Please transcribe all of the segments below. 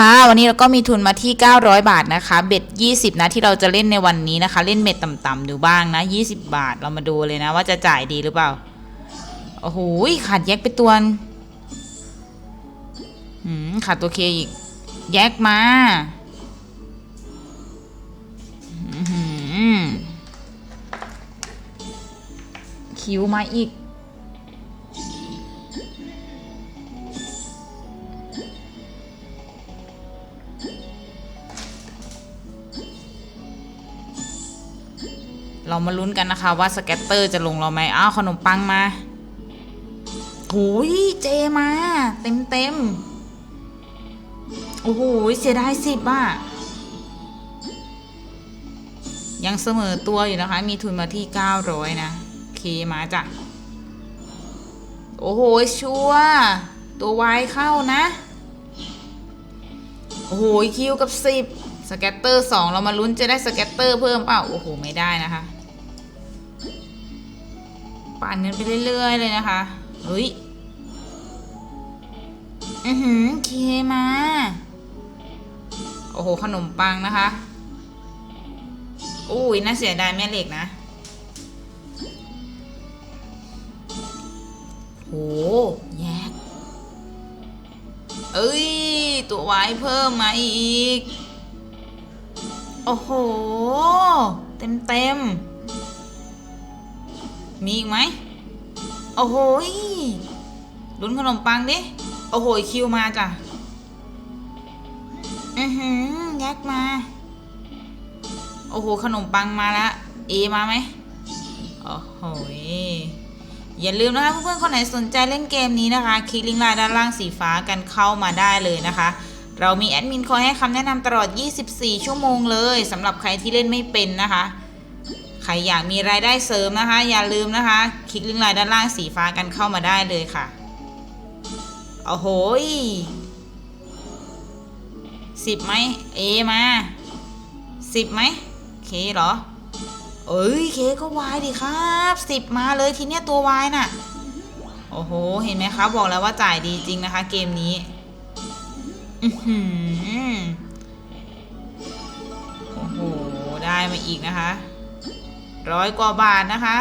ค่ะ วันนี้เราก็มีทุนมาที่ 900 บาทนะคะ เบ็ด 20 นะที่เราจะเล่นในวันนี้นะคะ เล่นเบ็ดต่ำๆดูบ้างนะ 20 บาทเรามาดูเลยนะว่าจะจ่ายดีหรือเปล่า โอ้โหขาดแยกไปตัวนึงหืมขาดตัวเคอีก แยกมาคิวมาอีก เรามาลุ้นกันนะคะว่าสแกตเตอร์จะลงเราไหมอ้าวขนมปังมาหูยเจมา เต็มเต็มโอ้โหเสียดายสิบอะยังเสมอตัวอยู่นะคะ มีทุนมาที่900นะโอยนะเคมาจ้ะโอ้โหชัวร์ตัววายเข้านะ โอ้โหคิวกับ10สแกตเตอร์2เรามาลุ้นจะได้สแกตเตอร์เพิ่มเปล่าโอ้โห ไม่ได้นะคะ ปั่นกันไปเรื่อยๆเลยนะคะเฮ้ยอือหือเคมา โอ้โห ขนมปังนะคะ อุ้ยน่าเสียดายแม่เหล็กนะ โห แยก เอ้ย ตัวไว้เพิ่มมาอีก โอ้โห เต็มเต็ม มีอีกไหมโอ้โหลุ้นขนมปังดิ โอ้โหคิวมาจ้ะอือหือยักมา โอ้โห ขนมปังมาแล้วเอมาไหมโอ้โหอย่าลืมนะคะเพื่อนๆคนไหนสนใจเล่นเกมนี้นะคะ คลิกลิงก์ไลน์ด้านล่างสีฟ้ากันเข้ามาได้เลยนะคะ เรามีแอดมินคอยให้คำแนะนำตลอด 24 ชั่วโมงเลยสำหรับใครที่เล่นไม่เป็นนะคะ ใครอยากมีรายได้เสริมนะคะ อย่าลืมนะคะ คลิกลิงก์ไลน์ด้านล่างสีฟ้ากันเข้ามาได้เลยค่ะโอ้โหสิบไหมเอมาสิบไหมเคเหรอ เอ้ยเคก็วายดิครับสิบมาเลยทีเนี้ยตัววายน่ะ โอ้โห เห็นไหมคะบอกแล้วว่าจ่ายดีจริงนะคะ เกมนี้โอ้โห ได้มาอีกนะคะ ร้อยกว่าบาทนะคะ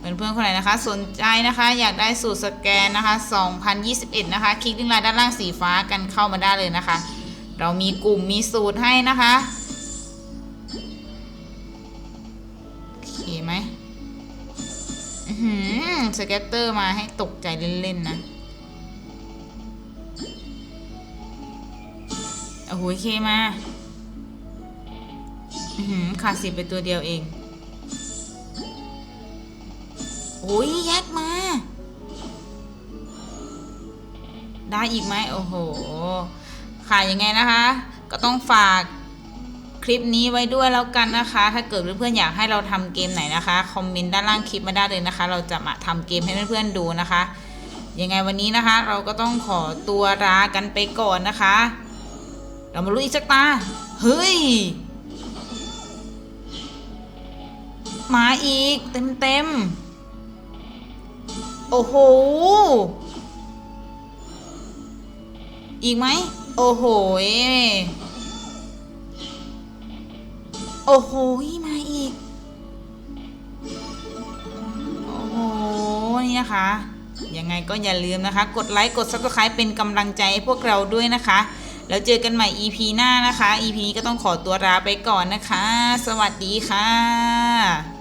เป็นเพื่อนคนไหนนะคะ สนใจนะคะอยากได้สูตรสแกนนะคะ 2021 นะคะ คลิกลิงก์ไลน์ด้านล่างสีฟ้ากันเข้ามาได้เลยนะคะ เรามีกลุ่มมีสูตรให้นะคะโอเคไหมหือสเก็ตเตอร์มาให้ตกใจเล่นๆนะโอ้โหเคมา ขาดสิบไปตัวเดียวเอง โอ้ยแยกมา ได้อีกไหมโอ้โหค่ะยังไงนะคะ ก็ต้องฝากคลิปนี้ไว้ด้วยแล้วกันนะคะ ถ้าเกิดเพื่อนๆอยากให้เราทำเกมไหนนะคะ คอมเมนต์ด้านล่างคลิปมาได้เลยนะคะ เราจะมาทำเกมให้เพื่อนๆดูนะคะ ยังไงวันนี้นะคะ เราก็ต้องขอตัวลากันไปก่อนนะคะ เรามาลุ้นอีกสักตา เฮ้ย มาอีก เต็มเต็มๆโอ้โห อีกไหม โอ้โหยโอ้โหยมาอีก โอ้โห นี่นะคะ ยังไงก็อย่าลืมนะคะ กดไลค์ กด subscribe เป็นกำลังใจให้พวกเราด้วยนะคะ แล้วเจอกันใหม่ EP หน้านะคะ EP นี้ก็ต้องขอตัวลาไปก่อนนะคะ สวัสดีค่ะ